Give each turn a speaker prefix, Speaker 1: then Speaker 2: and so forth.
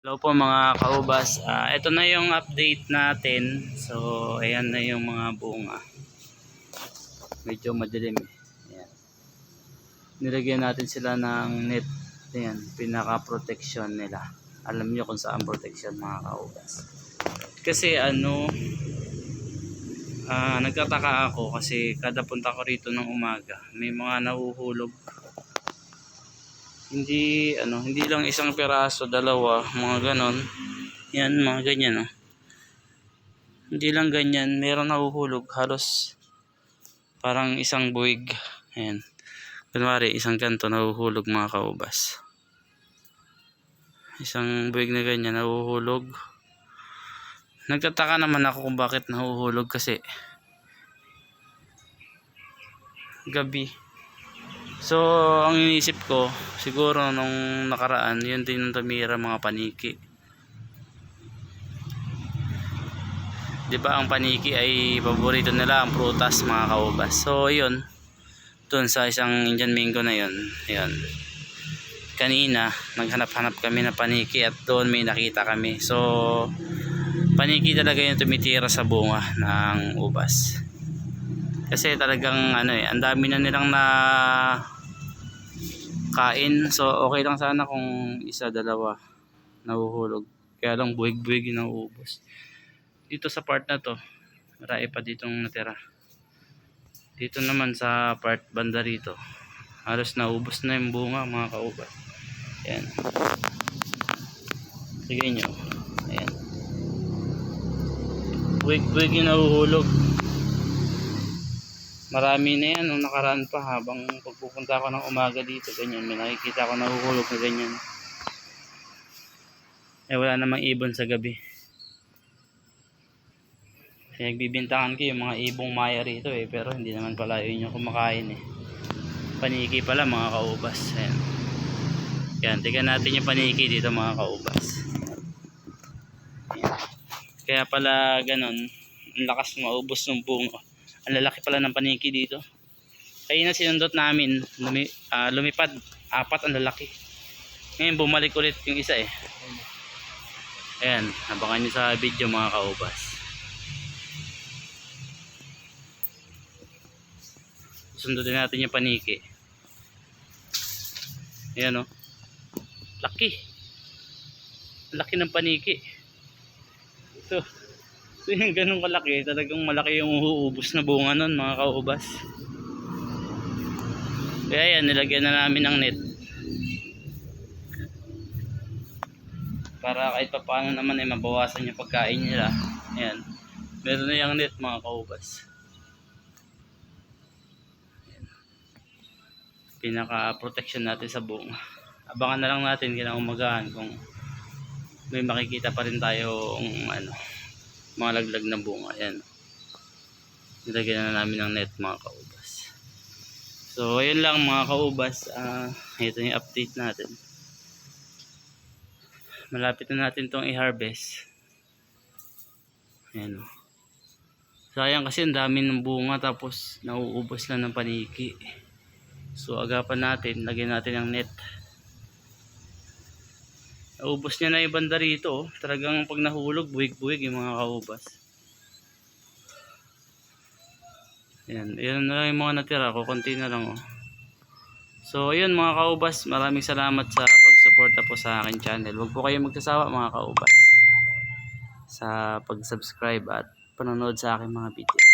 Speaker 1: Hello po mga kaubas. Ah, ito na yung update natin. So, ayan na yung mga bunga. Medyo madilim eh. Ayan. Nilagyan natin sila ng net. Ayan, pinaka-protection nila. Alam nyo kung saan protection mga kaubas. Kasi ano, ah, nagtataka ako kasi kada punta ko rito ng umaga, may mga nahuhulog hindi ano hindi lang isang piraso dalawa mga ganon. Yan mga ganyan oh. hindi lang ganyan meron nahuhulog halos parang isang buwig. Ayan. Kunwari isang ganto nahuhulog mga kaubas. Isang buwig na ganyan nahuhulog. Nagtataka naman ako kung bakit nahuhulog kasi gabi So, ang iniisip ko, siguro nung nakaraan, yun din yung tumira mga paniki. 'Di ba ang paniki ay paborito nila ang prutas mga kaubas. So, yun. Doon sa isang Indian mango na yun. Yun. Kanina, naghanap-hanap kami ng paniki at doon may nakita kami. So, paniki talaga yung tumitira sa bunga ng ubas kasi talagang ano eh ang dami na nilang na kain. So okay lang sana kung isa dalawa. Nahuhulog. Kaya lang buwig-buwig yung nauubos. Dito sa part na to marami pa ditong natira. Dito naman sa part banda rito halos naubos na yung bunga mga kaubat yan sige nyo. Ayan. Buwig-buwig yung nahuhulog marami na yan nung nakaraan pa habang pagpupunta ako ng umaga dito ganyan may nakikita ako nahuhulog na ganyan. Eh wala namang ibon sa gabi. Pinagbibintangan ko yung mga ibong maya rito eh pero hindi naman pala yun yung kumakain eh. Paniki pala mga kaubas ayan. Yan tignan natin yung paniki dito mga kaubas. Kaya pala ganon ang lakas maubos ng bunga ang lalaki pala ng paniki dito. Kaya na sinundot namin. Lumi, ah, lumipad. Apat ang lalaki. Ngayon bumalik ulit yung isa eh. Ayan abangan nyo sa video mga kaubas. Sundutin natin yung paniki ayan o laki. Laki ng paniki ito So yung ganun kalaki, talagang malaki yung uubos na bunga nun mga kaubas. Kaya yan, nilagyan na namin ng net. Para kahit pa paano naman ay mabawasan yung pagkain nila. Ayan. Meron na yung net mga kaubas. Pinaka-protection natin sa bunga. Abangan na lang natin kinaumagahan kung may makikita pa rin tayong ano, mga laglag na bunga yan nilagyan na namin ng net mga kaubas. So ayun lang mga kaubas uh, ito yung update natin. Malapit na natin tong i-harvest. Ayan o sayang kasi ang dami ng bunga tapos nauubos lang ng paniki. So agapan natin lagyan natin ng net Naubos niya na yung banda rito. Oh. Talagang pag nahulog, buwig-buwig yung mga kaubas. Yan. Yan na lang yung mga natira. Kukunti na lang. Oh. So, ayun mga kaubas. Maraming salamat sa pagsuporta po sa akin channel. Huwag po kayong magsasawa mga kaubas. Sa pag-subscribe at panonood sa aking mga video.